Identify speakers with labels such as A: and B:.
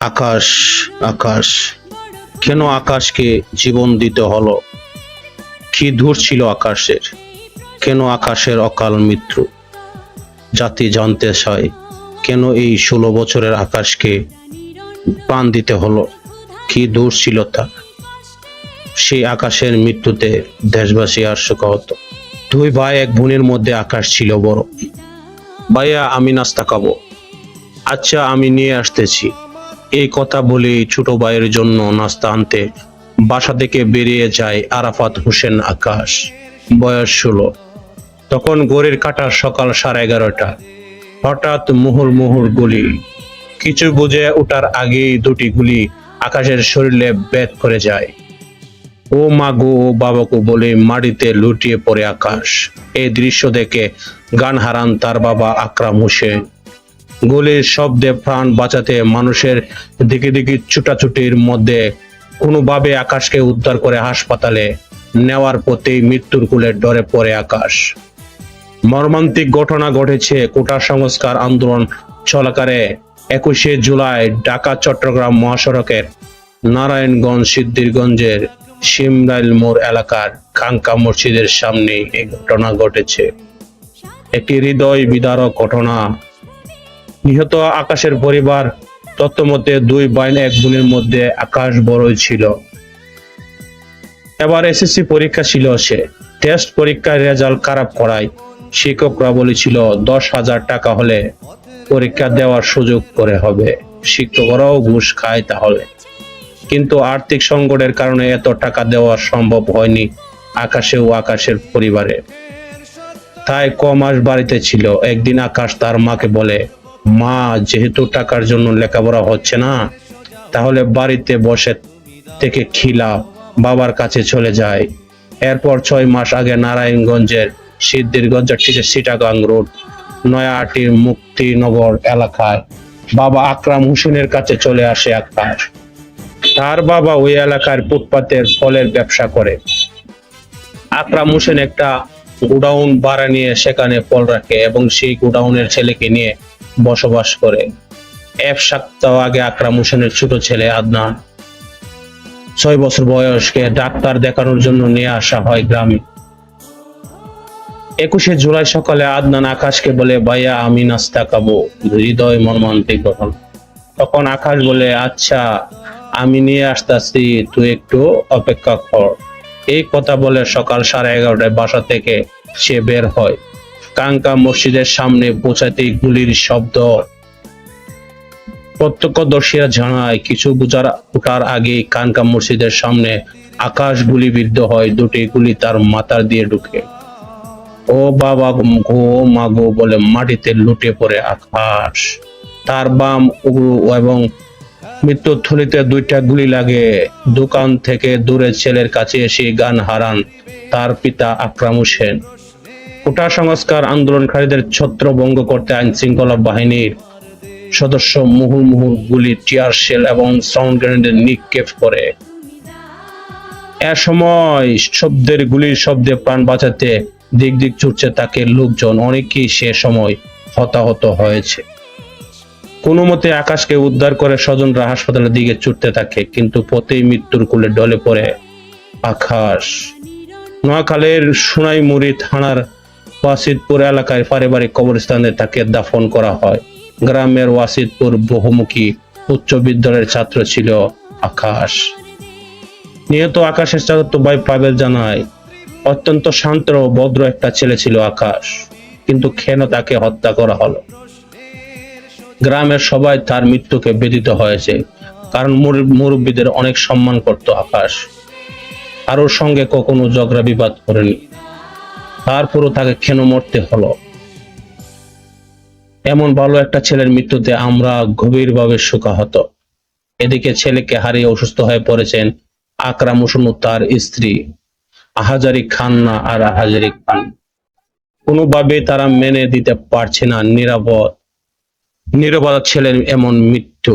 A: আকাশ আকাশ, কেন আকাশকে জীবন দিতে হলো? কি দূর ছিল আকাশের? কেন আকাশের অকাল মৃত্যু? জাতি জানতে চায়, কেন এই ষোলো বছরের আকাশকে প্রাণ দিতে হলো? কি দূর ছিল তা সেই আকাশের মৃত্যুতে দেশবাসী আর শোকাহত দুই ভাই এক বোনের মধ্যে আকাশ ছিল বড়। ভাইয়া, আমি নাস্তা খাব। আচ্ছা আমি নিয়ে আসতেছি। এই কথা বলে ছোট ভাইয়ের জন্য নাস্তা আনতে বাসা থেকে বেরিয়ে যায় আরাফাত হোসেন আকাশ। বয়স ষোলো। তখন গড়ের কাটা সকাল সাড়ে এগারোটা। হঠাৎ মুহুর মুহুর গুলি। কিছু বুঝে ওঠার আগেই দুটি গুলি আকাশের শরীরে বেদ করে যায়। ও মা গো, ও বাবাকে বলে মাটিতে লুটিয়ে পড়ে আকাশ। এই দৃশ্য দেখে গান হারান তার বাবা আকরাম হোসেন। গুলির শব্দে প্রাণ বাঁচাতে মানুষের দিকে দিকে ছুটাছুটির মধ্যে কোনোভাবে আকাশকে উদ্ধার করে হাসপাতালে নেওয়ার পথেই মৃত্যুর কুলে ডরে পড়ে আকাশ। মর্মান্তিক ঘটনা ঘটেছে কোটা সংস্কার আন্দোলন চলাকালে। একুশে জুলাই ঢাকা, চট্টগ্রাম মহাসড়কের নারায়ণগঞ্জ, সিদ্ধিরগঞ্জের সিমরাইল মোড় এলাকার খাঙ্কা মসজিদের সামনে এই ঘটনা ঘটেছে। একটি হৃদয় বিদারক ঘটনা। নিহত আকাশের পরিবার তত্ত্বমতে দুই বাইন এক বোনের মধ্যে আকাশ বড়ই ছিল। এবার এসএসসি পরীক্ষা ছিল সে। টেস্ট পরীক্ষার রেজাল্ট খারাপ করায় শিক্ষকরা বলেছিল দশ হাজার টাকা হলে পরীক্ষা দেওয়ার সুযোগ করে হবে। শিক্ষকরাও ঘুষ খায় তাহলে। কিন্তু আর্থিক সংকটের কারণে এত টাকা দেওয়া সম্ভব হয়নি আকাশে ও আকাশের পরিবারে। তাই ক মাস বাড়িতে ছিল। একদিন আকাশ তার মাকে বলে, মা, যেহেতু টাকার জন্য লেখাপড়া হচ্ছে না, তাহলে বাড়িতে বসে থেকে খিলা বাবার কাছে চলে যায়। এরপর ছয় মাস আগে নারায়ণগঞ্জের সিদ্ধিরগঞ্জের ঠিক সিটাগাং রোড নয়াহাটির মুক্তিনগর এলাকায় বাবা আকরাম হোসেনের কাছে চলে আসে আকাশ তার বাবা ওই এলাকার ফুটপাতের ফলের ব্যবসা করে। আকরাম হোসেন একটা গোডাউন ভাড়া নিয়ে সেখানে ফল রাখে এবং সেই গোডাউনের ছেলেকে নিয়ে বসবাস করে। এক সপ্তাহ আগে আকরাম হোসেনের ছোট ছেলে আদনান। ছয় বছর বয়সকে ডাক্তার দেখানোর জন্য নিয়ে আসা হয় গ্রামে। একুশে জুলাই সকালে আদনান আকাশকে বলে, ভাইয়া, আমি নাস্তা খাব। হৃদয় মর্মান্তিক গ্রহণ তখন আকাশ বলে আচ্ছা আমি নিয়ে আসতেছি, তুই একটু অপেক্ষা কর। এই কথা বলে সকাল সাড়ে এগারোটায় বাসা থেকে সে বের হয়। কাঙ্কা মসজিদের সামনে পৌঁছাতেই গুলির শব্দ। প্রত্যক্ষদর্শীরা জানায়, কিছু বুঝার ওঠার আগে কানকা মসজিদের সামনে আকাশ গুলিবিদ্ধ হয়। দুটি গুলি তার মাথার দিয়ে ঢুকে। ও বাবা গো মা গো বলে মাটিতে লুটে পড়ে আকাশ। তার বাম উগ্র এবং মৃত্যুর থলিতে দুইটা গুলি লাগে। দোকান থেকে দূরে ছেলের কাছে এসে গান হারান তার পিতা আকরাম হোসেন। কোটা সংস্কার আন্দোলনকারীদের ছত্রভঙ্গ করতে আইন শৃঙ্খলা বাহিনীর সদস্য মুহুর মুহুর গুলি, টিয়ার শেল এবং সাউন্ড গ্রেনেডের নিক্ষেপ করে। এ সময় শব্দের গুলির শব্দে প্রাণ বাঁচাতে দিক দিক ছুটছে তাকে লোকজন, অনেকেই সে সময় হতাহত হয়েছে। কোনো মতে আকাশকে উদ্ধার করে স্বজনরা হাসপাতালের দিকে ছুটতে থাকে, কিন্তু পথেই মৃত্যুর কুলে ডলে পড়ে আকাশ। নোয়াখালীর সোনাইমুড়ি থানার ওয়াসিদপুর এলাকায় পারিবারিক কবরস্থানে তাকে দাফন করা হয়। গ্রামের ওয়াসিদপুর বহুমুখী উচ্চ বিদ্যালয়ের ছাত্র ছিল আকাশ। নিহত আকাশের চাচাতো ভাই পাবেল জানায় অত্যন্ত শান্ত ও ভদ্র একটা ছেলে ছিল আকাশ, কিন্তু কেন তাকে হত্যা করা হলো? গ্রামের সবাই তার মৃত্যুকে বেদিত হয়েছে, কারণ মুর- মুরব্বীদের অনেক সম্মান করত আকাশ। কারোর সঙ্গে কখনো ঝগড়া বিবাদ করেনি। তারপরও তাকে কেন মরতে হলো? এমন ভালো একটা ছেলের মৃত্যুতে আমরা গভীরভাবে শোকাহত। এদিকে ছেলেকে হারিয়ে অসুস্থ হয়ে পড়েছেন আকরাম হোসেন তার স্ত্রী। আহাজারি খান না, আর আহাজারি খান। কোনোভাবে তারা মেনে দিতে পারছে না, নিরাপদ। নিরাপদ ছেলের এমন মৃত্যু।